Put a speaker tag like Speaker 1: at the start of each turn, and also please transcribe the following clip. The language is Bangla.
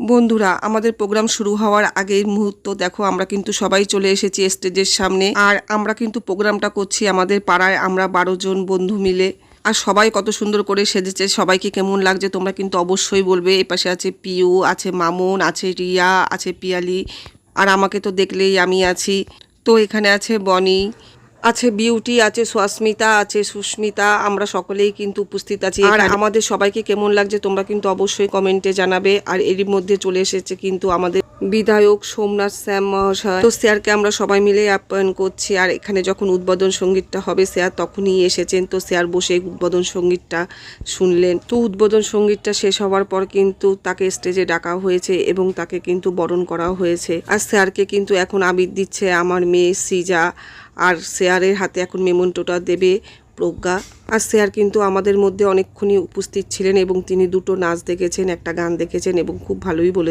Speaker 1: বন্ধুরা, আমাদের প্রোগ্রাম শুরু হওয়ার আগের মুহূর্ত, দেখো আমরা কিন্তু সবাই চলে এসেছি স্টেজের সামনে। আর আমরা কিন্তু প্রোগ্রামটা করছি আমাদের পাড়ায়, আমরা বারো জন বন্ধু মিলে। আর সবাই কত সুন্দর করে সেজেছে, সবাইকে কেমন লাগছে তোমরা কিন্তু অবশ্যই বলবে। এপাশে আছে পিউ, আছে মামুন, আছে রিয়া, আছে পিয়ালি। আর আমাকে তো দেখলেই আমি আছি। তো এখানে আছে বনি আছে বিউটি আছে সুস্মিতা আছে সুস্মিতা আমরা সকলেই কিন্তু উপস্থিত আছি আর আমাদের সবাইকে কেমন লাগছে তোমরা কিন্তু অবশ্যই কমেন্টে জানাবে। আর এরই মধ্যে চলে এসেছে কিন্তু আমাদের বিধায়ক সোমনাথ শ্যাম মহাশয়। তো স্যারকে আমরা সবাই মিলে আপ্যায়ন করছি। আর এখানে যখন উদ্বোধন সঙ্গীতটা হবে স্যার তখনই এসেছেন। তো স্যার বসে উদ্বোধন সঙ্গীতটা শুনলেন। তো উদ্বোধন সঙ্গীতটা শেষ হওয়ার পর কিন্তু তাকে স্টেজে ডাকা হয়েছে এবং তাকে কিন্তু বরণ করা হয়েছে। আর স্যারকে কিন্তু এখন আবির দিচ্ছে আমার মেয়ে সিজা। আর শেয়ারের হাতে এখন মেমন্টোটা দেবে প্রজ্ঞা। আর শেয়ার কিন্তু আমাদের মধ্যে অনেকক্ষণই উপস্থিত ছিলেন এবং তিনি দুটো নাচ দেখেছেন, একটা গান দেখেছেন এবং খুব ভালোই বলেছেন।